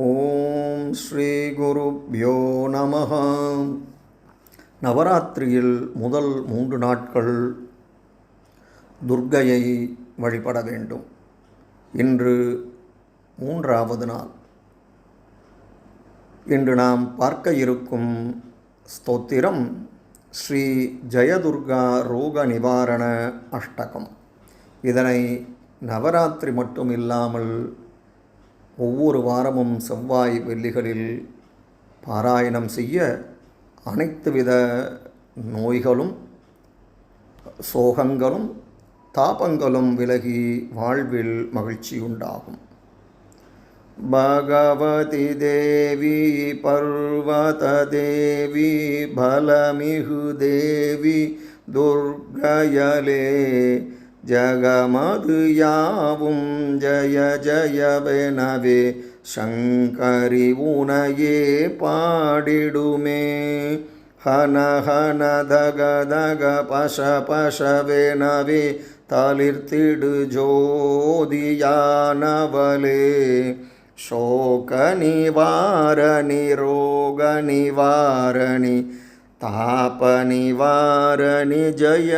ஓம் ஸ்ரீ குருப்யோ நம நவராத்திரியில் முதல் மூன்று நாட்கள் துர்க்கையை வழிபட வேண்டும். இன்று மூன்றாவது நாள். இன்று நாம் பார்க்க இருக்கும் ஸ்தோத்திரம் ஸ்ரீ ஜெயதுர்கா ரோக நிவாரண அஷ்டகம். இதனை நவராத்திரி மட்டும் இல்லாமல் ஒவ்வொரு வாரமும் செவ்வாய் வெள்ளிகளில் பாராயணம் செய்ய அனைத்து வித நோய்களும் சோகங்களும் தாபங்களும் விலகி வாழ்வில் மகிழ்ச்சி உண்டாகும். பகவதி தேவி பர்வத தேவி பலமிகு தேவி துர்கயலே ஜகமது யாவும் ஜய ஜயவெனவே சங்கரி உனையே பாடிடுமே. ஹன ஹன தக தக பச பசவெனவே தளிர்த்திடு ஜோதியானவலே சோக நிவாரணி ரோக நிவாரணி தாப நிவாரணி ஜய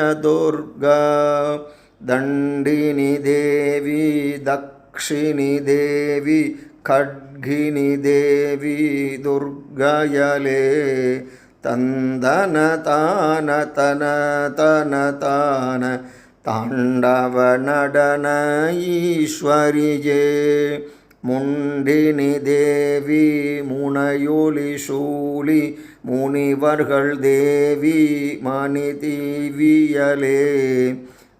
दण्डिनि देवी दक्षिणि देवी खड्गिनि देवी दुर्गयले तन्दन तान तन तन तान ताण्डव नडन ईश्वरिये முண்டினி தேவி முனையொலி சூலி முனிவர்கள் தேவி மணி தீவியலே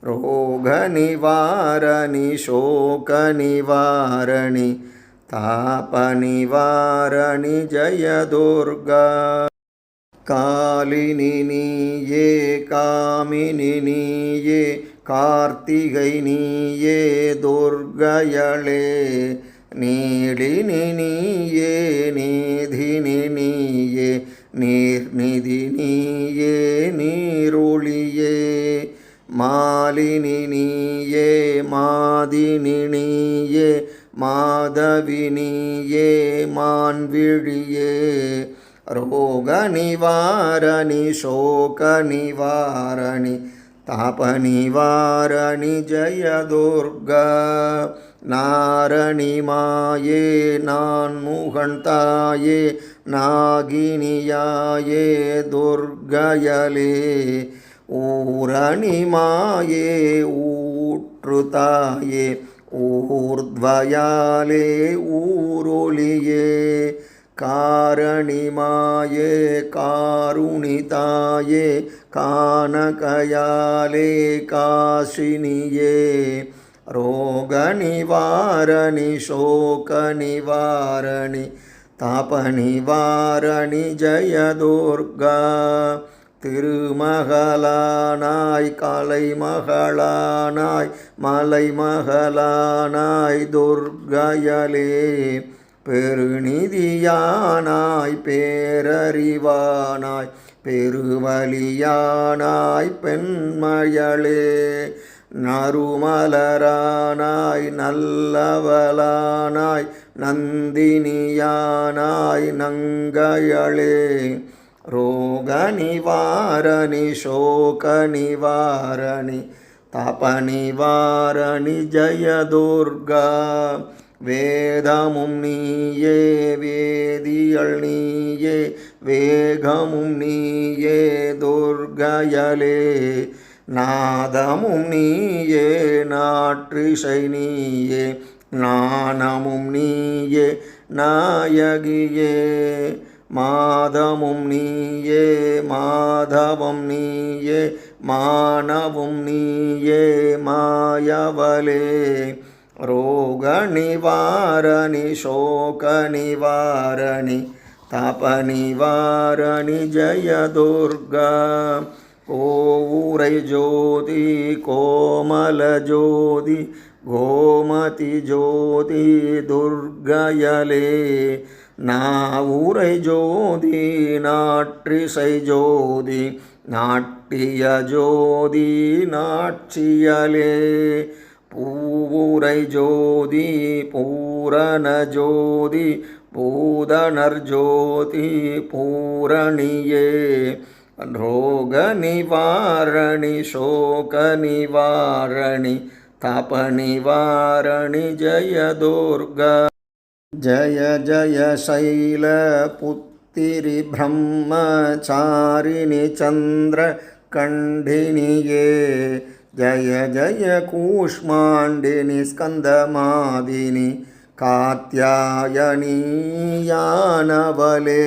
ரோக நிவாரணி சோக நிவாரணி தாப நிவாரணி ஜயதுர்கா காலினி நீயே காமினி நீயே கார்த்திகை நீயே துர்கயளே நீளினி நீயே நீதினி நீயே நீர்நிதி நீயே நீருளியே மாலினியே மாதினியே மாதவினியே மான்விழியே ரோக நிவாரணி சோக நிவாரணி தாப நிவாரணி ஜயதுர்கா. நாரணி மாயே நான் முகந்தாயே நாகினியாயே துர்கயலே. ஊரணி மாயே ஊற்று தாயே ஊர்த்வயாலே ஊரொலியே காரணிமாயே காருணிதாயே கானகயாலே காசினியே. ரோக நிவாரணி சோக நிவாரணி தாப நிவாரணி ஜயதுர்கா. திருமகளானாய் காலை மகளானாய் மலை மகளானாய் துர்கயலே பெருநிதியானாய் பேரறிவானாய் பெருவலியானாய் பெண்மயளே நறுமலரானாய் நல்லவளானாய் நந்தினியானாய் நங்கையளே ரோக நிவாரணி சோக நிவாரணி தாப நிவாரணி ஜயதுர்கா வேதமும் நீயே வேதியள் நீயே வேகமும் நீயே துர்கயலே நாதமும் நீயே நாற்றிசை நீயே நாணமும் நீயே நாயகியே. மாதமும் நீயே மாதவம் நீயே மாணவும் நீயே மாயவலே ரோக நிவாரணி சோக நிவாரணி தப நிவாரணி ஜய துர்கா கோவுரை ஜோதி கோமல ஜோதி கோமதி ஜோதி துர்கயலே. நாவுரை ஜோதி நாற்றிசை ஜோதி நாட்டிய ஜோதி நாட்சியலே. பூவுரை ஜோதி பூரண ஜோதி பூதனர் ஜோதி பூரணியே. ரோக நிவாரணி சோக நிவாரணி தப நிவாரணி ஜய जय जय शैलपुत्तिरि ब्रह्मचारिणि चन्द्रकण्ठिनिये जय जय कूष्माण्डिनि स्कन्दमादिनि कात्यायनी यानवले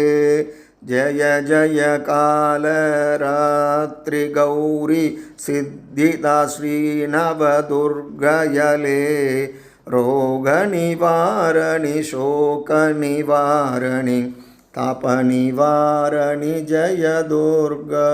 जय जय कालरात्रिगौरि सिद्धिदा श्रीनवदुर्गयले रोगनिवारणि शोकनिवारणि तापनिवारणि जय दुर्गा